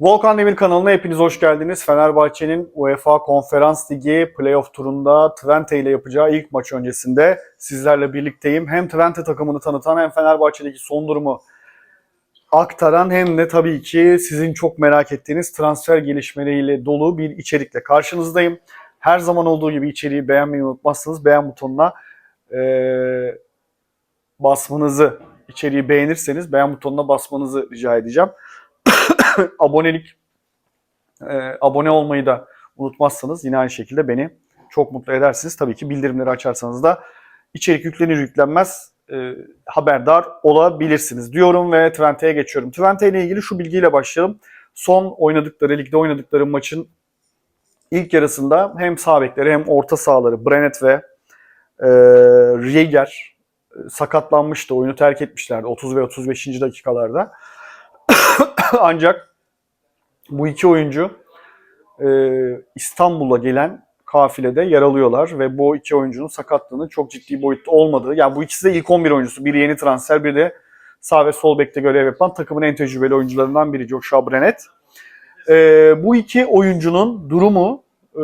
Volkan Demir kanalına hepiniz hoş geldiniz. Fenerbahçe'nin UEFA Konferans Ligi playoff turunda Twente ile yapacağı ilk maç öncesinde sizlerle birlikteyim. Hem Twente takımını tanıtan hem Fenerbahçe'deki son durumu aktaran hem de tabii ki sizin çok merak ettiğiniz transfer gelişmeleriyle dolu bir içerikle karşınızdayım. Her zaman olduğu gibi içeriği beğenmeyi unutmazsanız beğen butonuna eee, basmanızı, içeriği beğenirseniz beğen butonuna basmanızı rica edeceğim. abonelik e, abone olmayı da unutmazsanız yine aynı şekilde beni çok mutlu edersiniz. Tabii ki bildirimleri açarsanız da içerik yüklenir yüklenmez e, haberdar olabilirsiniz diyorum ve Twente'ye geçiyorum. Twente ile ilgili şu bilgiyle başlayalım. Son oynadıkları, ligde oynadıkları maçın ilk yarısında hem sağ bekleri hem orta sahaları Brenet ve e, Rieger e, sakatlanmıştı. Oyunu terk etmişlerdi 30 ve 35. dakikalarda. Ancak bu iki oyuncu e, İstanbul'a gelen kafilede yer alıyorlar ve bu iki oyuncunun sakatlığının çok ciddi boyutta olmadığı, yani bu ikisi de ilk 11 oyuncusu. Biri yeni transfer, biri de sağ ve sol bekte görev yapan takımın en tecrübeli oyuncularından biri Joshua Brenet. E, bu iki oyuncunun durumu e,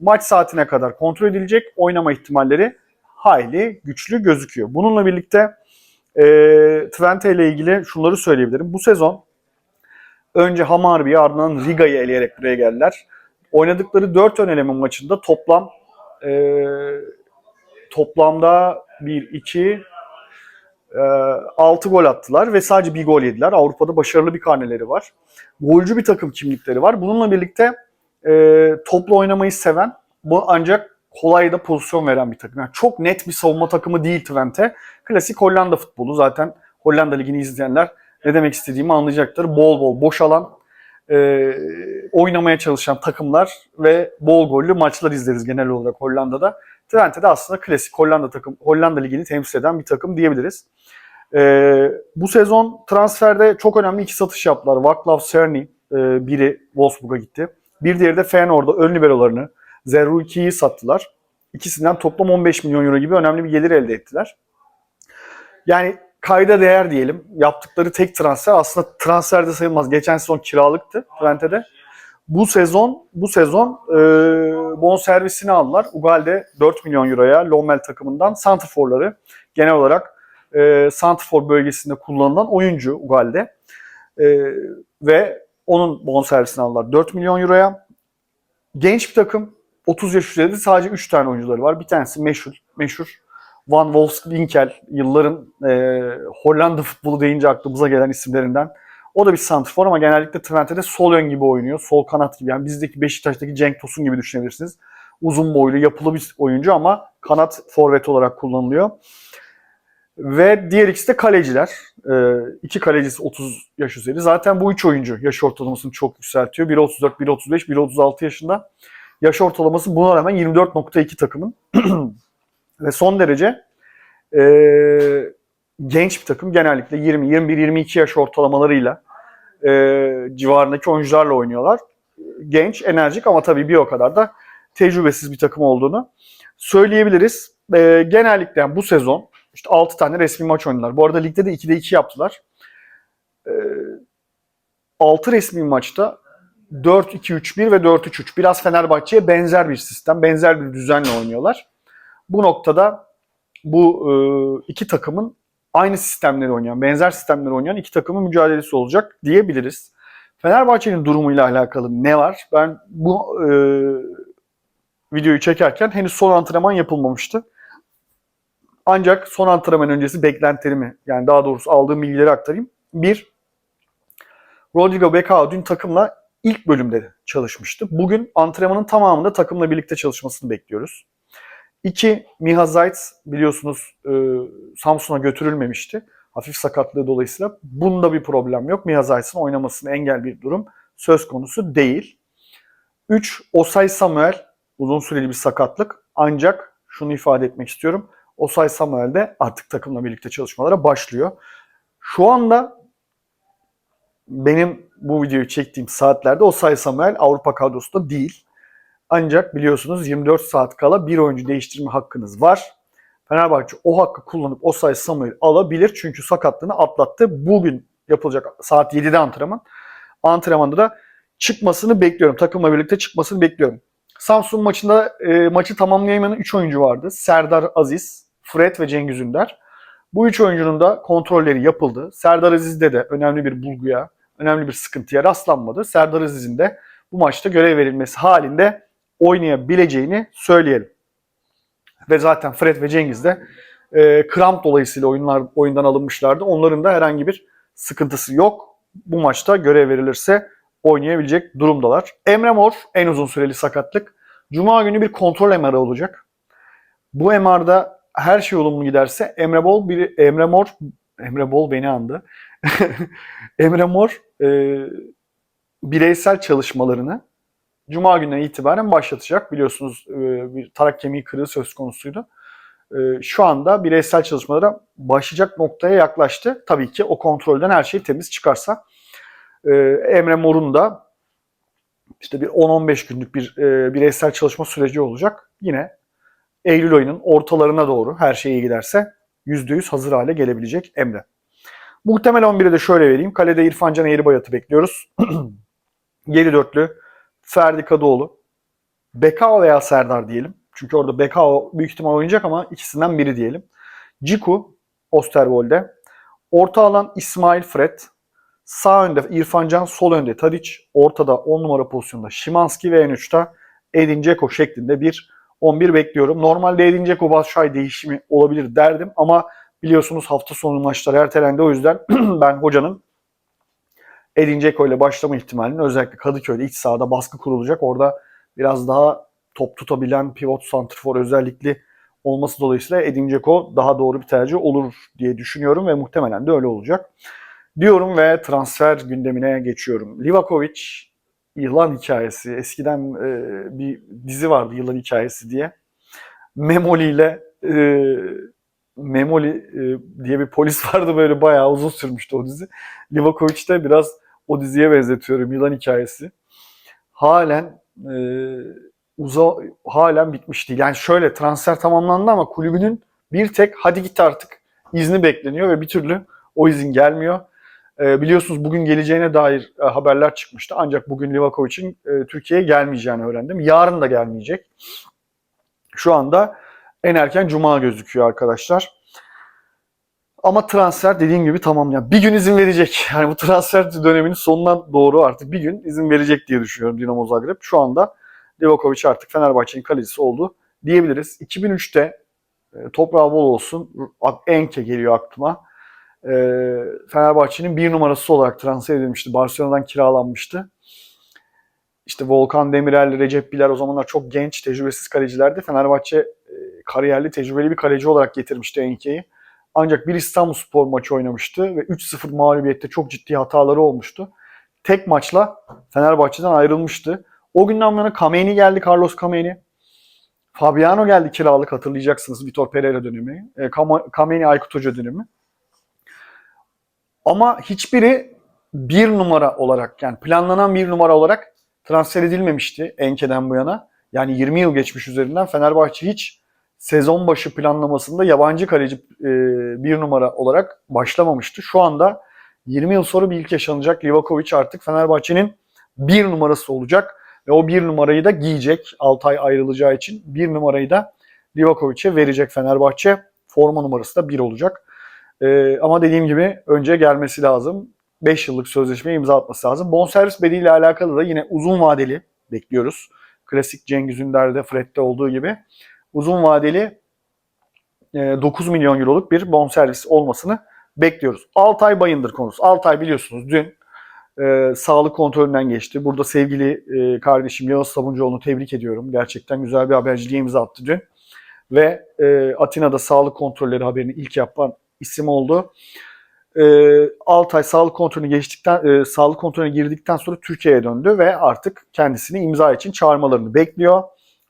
maç saatine kadar kontrol edilecek. Oynama ihtimalleri hayli güçlü gözüküyor. Bununla birlikte e, Twente ile ilgili şunları söyleyebilirim. Bu sezon önce Hamarbi'yi ardından Riga'yı eleyerek buraya geldiler. Oynadıkları 4 ön eleme maçında toplam e, toplamda 1, 2, e, 6 gol attılar ve sadece bir gol yediler. Avrupa'da başarılı bir karneleri var. Golcü bir takım kimlikleri var. Bununla birlikte e, toplu oynamayı seven bu ancak kolay da pozisyon veren bir takım. Yani çok net bir savunma takımı değil Twente. Klasik Hollanda futbolu zaten Hollanda Ligi'ni izleyenler ne demek istediğimi anlayacaktır. Bol bol boş alan, e, oynamaya çalışan takımlar ve bol gollü maçlar izleriz genel olarak Hollanda'da. Twente de aslında klasik Hollanda takım, Hollanda Ligi'ni temsil eden bir takım diyebiliriz. E, bu sezon transferde çok önemli iki satış yaptılar. Vaclav Cerny, e, biri Wolfsburg'a gitti. Bir diğeri de Feyenoord'a ön liberolarını Zerruki'yi sattılar. İkisinden toplam 15 milyon euro gibi önemli bir gelir elde ettiler. Yani kayda değer diyelim. Yaptıkları tek transfer aslında transferde sayılmaz. Geçen sezon kiralıktı Twente'de. Bu sezon bu sezon e, bon servisini aldılar. Ugalde 4 milyon euroya Lommel takımından santrforları genel olarak e, santrfor bölgesinde kullanılan oyuncu Ugalde. E, ve onun bon servisini aldılar 4 milyon euroya. Genç bir takım. 30 yaş üzerinde sadece 3 tane oyuncuları var. Bir tanesi meşhur, meşhur Van Wolfswinkel yılların e, Hollanda futbolu deyince aklımıza gelen isimlerinden. O da bir santrfor ama genellikle Twente'de sol ön gibi oynuyor. Sol kanat gibi. Yani bizdeki Beşiktaş'taki Cenk Tosun gibi düşünebilirsiniz. Uzun boylu, yapılı bir oyuncu ama kanat forvet olarak kullanılıyor. Ve diğer ikisi de kaleciler. Ee, iki kalecisi 30 yaş üzeri. Zaten bu üç oyuncu yaş ortalamasını çok yükseltiyor. Biri 34, biri 35, biri 36 yaşında. Yaş ortalaması buna rağmen 24.2 takımın. Ve son derece e, genç bir takım. Genellikle 20, 21, 22 yaş ortalamalarıyla e, civarındaki oyuncularla oynuyorlar. Genç, enerjik ama tabii bir o kadar da tecrübesiz bir takım olduğunu söyleyebiliriz. E, genellikle yani bu sezon işte 6 tane resmi maç oynadılar. Bu arada ligde de 2'de 2 yaptılar. E, 6 resmi maçta 4-2-3-1 ve 4-3-3. Biraz Fenerbahçe'ye benzer bir sistem, benzer bir düzenle oynuyorlar. Bu noktada bu e, iki takımın aynı sistemleri oynayan, benzer sistemleri oynayan iki takımın mücadelesi olacak diyebiliriz. Fenerbahçe'nin durumuyla alakalı ne var? Ben bu e, videoyu çekerken henüz son antrenman yapılmamıştı. Ancak son antrenman öncesi beklentilerimi, yani daha doğrusu aldığım bilgileri aktarayım. Bir, Rodrigo Becao dün takımla ilk bölümde çalışmıştı. Bugün antrenmanın tamamında takımla birlikte çalışmasını bekliyoruz. İki, Miha Zayt biliyorsunuz e, Samsun'a götürülmemişti. Hafif sakatlığı dolayısıyla. Bunda bir problem yok. Miha Zayt'ın oynamasına engel bir durum söz konusu değil. Üç, Osay Samuel uzun süreli bir sakatlık. Ancak şunu ifade etmek istiyorum. Osay Samuel de artık takımla birlikte çalışmalara başlıyor. Şu anda benim bu videoyu çektiğim saatlerde Osay Samuel Avrupa kadrosunda değil. Ancak biliyorsunuz 24 saat kala bir oyuncu değiştirme hakkınız var. Fenerbahçe o hakkı kullanıp Osay Samuel alabilir çünkü sakatlığını atlattı. Bugün yapılacak saat 7'de antrenman. Antrenmanda da çıkmasını bekliyorum. Takımla birlikte çıkmasını bekliyorum. Samsun maçında e, maçı tamamlayamayan 3 oyuncu vardı. Serdar Aziz, Fred ve Cengiz Ünder. Bu üç oyuncunun da kontrolleri yapıldı. Serdar Aziz'de de önemli bir bulguya, önemli bir sıkıntıya rastlanmadı. Serdar Aziz'in de bu maçta görev verilmesi halinde oynayabileceğini söyleyelim. Ve zaten Fred ve Cengiz de e, kramp dolayısıyla oyunlar oyundan alınmışlardı. Onların da herhangi bir sıkıntısı yok. Bu maçta görev verilirse oynayabilecek durumdalar. Emre Mor en uzun süreli sakatlık. Cuma günü bir kontrol MR'ı olacak. Bu MR'da her şey olumlu giderse Emre Bol bir Emre Mor Emre Bol beni andı. Emre Mor e, bireysel çalışmalarını Cuma günden itibaren başlatacak. Biliyorsunuz e, bir tarak kemiği kırığı söz konusuydu. E, şu anda bireysel çalışmalara başlayacak noktaya yaklaştı. Tabii ki o kontrolden her şey temiz çıkarsa. E, Emre Mor'un da işte bir 10-15 günlük bir e, bireysel çalışma süreci olacak. Yine Eylül ayının ortalarına doğru her şey iyi giderse %100 hazır hale gelebilecek Emre. Muhtemel 11'i de şöyle vereyim. Kalede İrfan Can Eğribayat'ı bekliyoruz. Geri dörtlü Ferdi Kadıoğlu. Bekao veya Serdar diyelim. Çünkü orada Bekao büyük ihtimal oynayacak ama ikisinden biri diyelim. Ciku Osterwolde. Orta alan İsmail Fred. Sağ önde İrfan Can, sol önde Tadic. Ortada 10 numara pozisyonda Şimanski ve en uçta Edin Dzeko şeklinde bir 11 bekliyorum. Normalde Edin Dzeko Başşay değişimi olabilir derdim ama biliyorsunuz hafta sonu maçları ertelendi. O yüzden ben hocanın Edin ile başlama ihtimalinin özellikle Kadıköy'de iç sahada baskı kurulacak. Orada biraz daha top tutabilen pivot santrfor özellikli olması dolayısıyla Edin daha doğru bir tercih olur diye düşünüyorum ve muhtemelen de öyle olacak. Diyorum ve transfer gündemine geçiyorum. Livakovic Yılan Hikayesi. Eskiden e, bir dizi vardı Yılan Hikayesi diye. Memoli ile e, Memoli e, diye bir polis vardı böyle bayağı uzun sürmüştü o dizi. Livakovic de biraz o diziye benzetiyorum Yılan Hikayesi. Halen e, uza halen bitmiş değil. Yani şöyle transfer tamamlandı ama kulübünün bir tek hadi git artık izni bekleniyor ve bir türlü o izin gelmiyor. E, biliyorsunuz bugün geleceğine dair e, haberler çıkmıştı. Ancak bugün Livakovic'in e, Türkiye'ye gelmeyeceğini öğrendim. Yarın da gelmeyecek. Şu anda en erken Cuma gözüküyor arkadaşlar. Ama transfer dediğim gibi tamam ya. Bir gün izin verecek. Yani bu transfer döneminin sonuna doğru artık bir gün izin verecek diye düşünüyorum Dinamo Zagreb. Şu anda Livakovic artık Fenerbahçe'nin kalecisi oldu diyebiliriz. 2003'te e, toprağı bol olsun Enke geliyor aklıma. E, Fenerbahçe'nin bir numarası olarak transfer edilmişti. Barcelona'dan kiralanmıştı. İşte Volkan Demirel, Recep Biler o zamanlar çok genç, tecrübesiz kalecilerdi. Fenerbahçe kariyerli, tecrübeli bir kaleci olarak getirmişti Enke'yi. Ancak bir İstanbul Spor maçı oynamıştı ve 3-0 mağlubiyette çok ciddi hataları olmuştu. Tek maçla Fenerbahçe'den ayrılmıştı. O günden sonra Kameni geldi, Carlos Kameni. Fabiano geldi kiralık hatırlayacaksınız Vitor Pereira dönemi. E, Kameni Aykut Hoca dönemi. Ama hiçbiri bir numara olarak yani planlanan bir numara olarak transfer edilmemişti Enke'den bu yana. Yani 20 yıl geçmiş üzerinden Fenerbahçe hiç sezon başı planlamasında yabancı kaleci e, bir numara olarak başlamamıştı. Şu anda 20 yıl sonra bir ilk yaşanacak Livakovic artık Fenerbahçe'nin bir numarası olacak. Ve o bir numarayı da giyecek. Altay ayrılacağı için bir numarayı da Livakovic'e verecek Fenerbahçe. Forma numarası da bir olacak. Ee, ama dediğim gibi önce gelmesi lazım. 5 yıllık sözleşme imza atması lazım. Bonservis bedeliyle alakalı da yine uzun vadeli bekliyoruz. Klasik Cengiz Ünder'de, Fred'de olduğu gibi uzun vadeli 9 milyon euroluk bir bonservis olmasını bekliyoruz. Altay Bayındır konusu. Altay biliyorsunuz dün e, sağlık kontrolünden geçti. Burada sevgili e, kardeşim Yağız Sabuncuoğlu'nu tebrik ediyorum. Gerçekten güzel bir haberciliğe imza attı dün. Ve e, Atina'da sağlık kontrolleri haberini ilk yapan isim oldu. E, Altay sağlık kontrolünü geçtikten, e, sağlık kontrolüne girdikten sonra Türkiye'ye döndü ve artık kendisini imza için çağırmalarını bekliyor.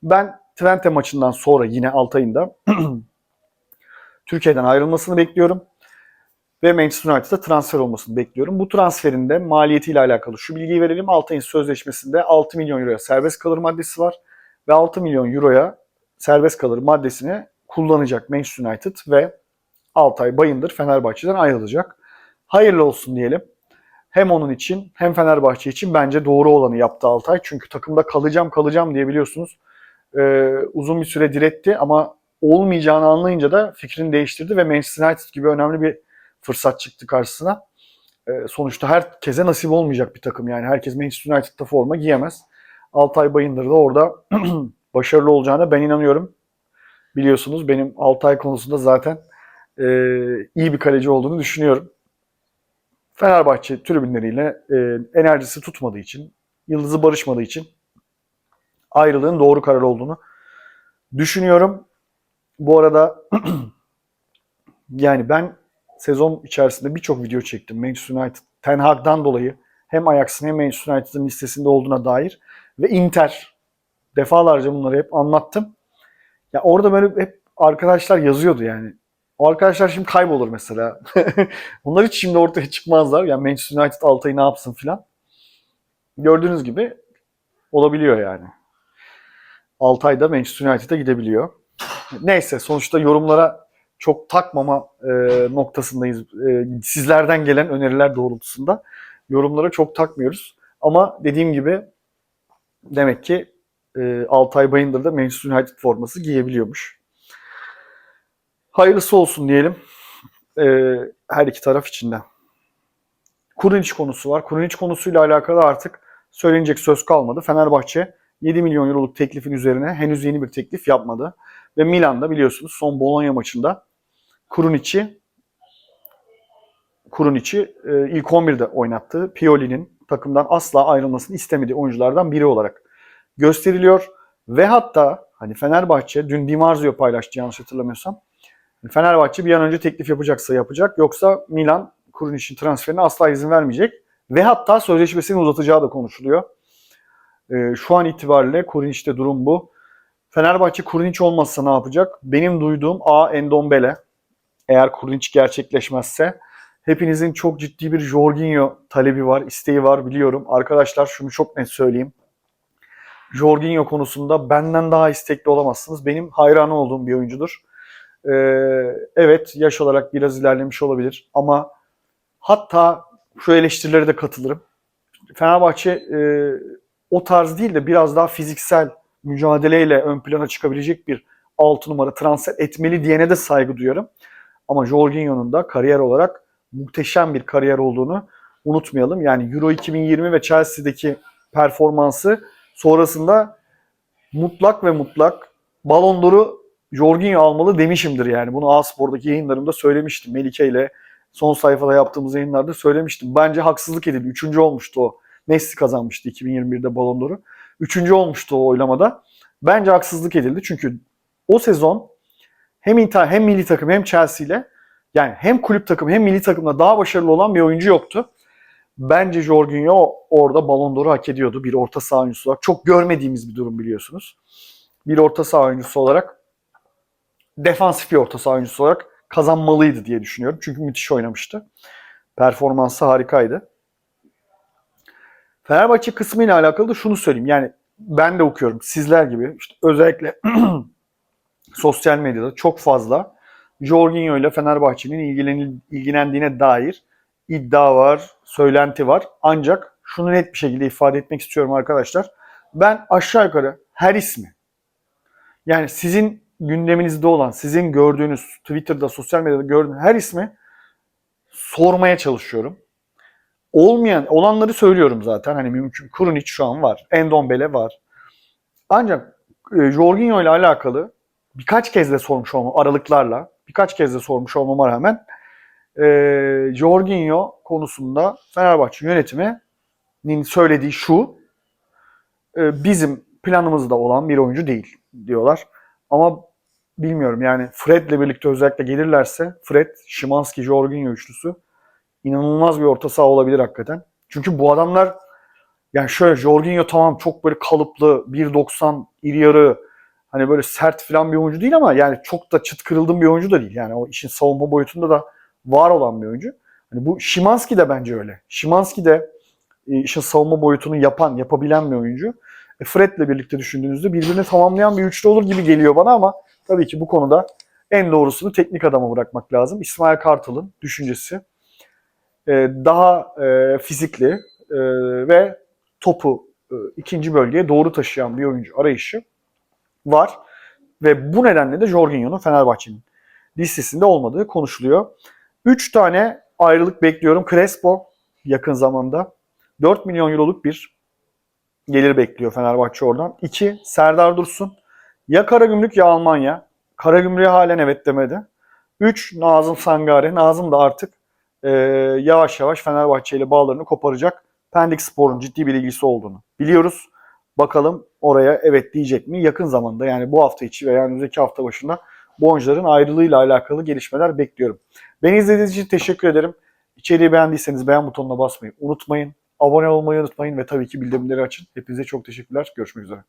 Ben Twente maçından sonra yine Altay'ın da Türkiye'den ayrılmasını bekliyorum ve Manchester United'a transfer olmasını bekliyorum. Bu transferin de maliyetiyle alakalı şu bilgiyi verelim. Altay'ın sözleşmesinde 6 milyon euroya serbest kalır maddesi var ve 6 milyon euroya serbest kalır maddesini kullanacak Manchester United ve Altay Bayındır Fenerbahçe'den ayrılacak. Hayırlı olsun diyelim. hem onun için hem Fenerbahçe için bence doğru olanı yaptı Altay. Çünkü takımda kalacağım kalacağım diye biliyorsunuz e, uzun bir süre diretti ama olmayacağını anlayınca da fikrini değiştirdi ve Manchester United gibi önemli bir fırsat çıktı karşısına. E, sonuçta herkese nasip olmayacak bir takım yani. Herkes Manchester United'da forma giyemez. Altay Bayındır da orada başarılı olacağına ben inanıyorum. Biliyorsunuz benim Altay konusunda zaten e, iyi bir kaleci olduğunu düşünüyorum. Fenerbahçe tribünleriyle e, enerjisi tutmadığı için, yıldızı barışmadığı için ayrılığın doğru karar olduğunu düşünüyorum. Bu arada yani ben sezon içerisinde birçok video çektim. Manchester United Ten Hag'dan dolayı hem Ajax'ın hem Manchester United'ın listesinde olduğuna dair ve Inter defalarca bunları hep anlattım. Ya orada böyle hep arkadaşlar yazıyordu yani. O arkadaşlar şimdi kaybolur mesela. Onlar hiç şimdi ortaya çıkmazlar. Yani Manchester United Altay'ı ne yapsın filan. Gördüğünüz gibi olabiliyor yani. Altay da Manchester United'a gidebiliyor. Neyse sonuçta yorumlara çok takmama e, noktasındayız. E, sizlerden gelen öneriler doğrultusunda yorumlara çok takmıyoruz. Ama dediğim gibi demek ki e, Altay Bayındır da Manchester United forması giyebiliyormuş. Hayırlısı olsun diyelim. E, her iki taraf içinden. Kurunic konusu var. Kurunic konusuyla alakalı artık söylenecek söz kalmadı. Fenerbahçe 7 milyon euroluk teklifin üzerine henüz yeni bir teklif yapmadı. Ve Milan'da biliyorsunuz son Bologna maçında Kurunic'i Kurunic'i e, ilk 11'de oynattı. Pioli'nin takımdan asla ayrılmasını istemediği oyunculardan biri olarak gösteriliyor. Ve hatta hani Fenerbahçe dün Di Marzio paylaştı yanlış hatırlamıyorsam. Fenerbahçe bir an önce teklif yapacaksa yapacak. Yoksa Milan Kurunic'in transferine asla izin vermeyecek. Ve hatta sözleşmesini uzatacağı da konuşuluyor. E, şu an itibariyle Kurunic'te durum bu. Fenerbahçe Kurunic olmazsa ne yapacak? Benim duyduğum A. Endombele. Eğer Kurunic gerçekleşmezse hepinizin çok ciddi bir Jorginho talebi var, isteği var biliyorum. Arkadaşlar şunu çok net söyleyeyim. Jorginho konusunda benden daha istekli olamazsınız. Benim hayranı olduğum bir oyuncudur. Ee, evet yaş olarak biraz ilerlemiş olabilir ama hatta şu eleştirilere de katılırım. Fenerbahçe e, o tarz değil de biraz daha fiziksel mücadeleyle ön plana çıkabilecek bir 6 numara transfer etmeli diyene de saygı duyuyorum. Ama Jorginho'nun da kariyer olarak muhteşem bir kariyer olduğunu unutmayalım. Yani Euro 2020 ve Chelsea'deki performansı sonrasında mutlak ve mutlak Ballon d'Or'u Jorginho almalı demişimdir yani. Bunu A-Spor'daki yayınlarımda söylemiştim. Melike ile son sayfada yaptığımız yayınlarda söylemiştim. Bence haksızlık edildi. Üçüncü olmuştu o. Messi kazanmıştı 2021'de Ballon d'Or'u. Üçüncü olmuştu o oylamada. Bence haksızlık edildi. Çünkü o sezon hem Inter hem milli takım hem Chelsea ile yani hem kulüp takım hem milli takımda daha başarılı olan bir oyuncu yoktu. Bence Jorginho orada Ballon d'Or'u hak ediyordu bir orta saha oyuncusu olarak. Çok görmediğimiz bir durum biliyorsunuz. Bir orta saha oyuncusu olarak defansif bir orta saha oyuncusu olarak kazanmalıydı diye düşünüyorum. Çünkü müthiş oynamıştı. Performansı harikaydı. Fenerbahçe kısmı ile alakalı da şunu söyleyeyim. Yani ben de okuyorum. Sizler gibi işte özellikle sosyal medyada çok fazla Jorginho ile Fenerbahçe'nin ilgilen, ilgilendiğine dair iddia var, söylenti var. Ancak şunu net bir şekilde ifade etmek istiyorum arkadaşlar. Ben aşağı yukarı her ismi yani sizin gündeminizde olan, sizin gördüğünüz Twitter'da, sosyal medyada gördüğünüz her ismi sormaya çalışıyorum. Olmayan, olanları söylüyorum zaten. Hani mümkün. Kurunic şu an var. Endombele var. Ancak e, Jorginho ile alakalı birkaç kez de sormuş olmam aralıklarla birkaç kez de sormuş olmama rağmen e, Jorginho konusunda Fenerbahçe yönetiminin söylediği şu e, bizim planımızda olan bir oyuncu değil diyorlar. Ama bilmiyorum yani Fred'le birlikte özellikle gelirlerse Fred, Şimanski, Jorginho üçlüsü inanılmaz bir orta saha olabilir hakikaten. Çünkü bu adamlar yani şöyle Jorginho tamam çok böyle kalıplı 1.90 iri yarı hani böyle sert falan bir oyuncu değil ama yani çok da çıt kırıldığım bir oyuncu da değil. Yani o işin savunma boyutunda da var olan bir oyuncu. Hani bu Şimanski de bence öyle. Şimanski de e, işin savunma boyutunu yapan, yapabilen bir oyuncu. E, Fred'le birlikte düşündüğünüzde birbirini tamamlayan bir üçlü olur gibi geliyor bana ama tabii ki bu konuda en doğrusunu teknik adama bırakmak lazım. İsmail Kartal'ın düşüncesi. e, daha e, fizikli e, ve topu e, ikinci bölgeye doğru taşıyan bir oyuncu arayışı var. Ve bu nedenle de Jorginho'nun Fenerbahçe'nin listesinde olmadığı konuşuluyor. 3 tane ayrılık bekliyorum. Crespo yakın zamanda 4 milyon euroluk bir gelir bekliyor Fenerbahçe oradan. 2 Serdar Dursun. Ya Karagümrük ya Almanya. Karagümrük'e halen evet demedi. 3 Nazım Sangare. Nazım da artık e, yavaş yavaş Fenerbahçe ile bağlarını koparacak. Pendik Spor'un ciddi bir ilgisi olduğunu biliyoruz. Bakalım oraya evet diyecek mi? Yakın zamanda yani bu hafta içi veya önümüzdeki hafta başında bu oyuncuların ayrılığıyla alakalı gelişmeler bekliyorum. Beni izlediğiniz için teşekkür ederim. İçeriği beğendiyseniz beğen butonuna basmayı unutmayın. Abone olmayı unutmayın ve tabii ki bildirimleri açın. Hepinize çok teşekkürler. Görüşmek üzere.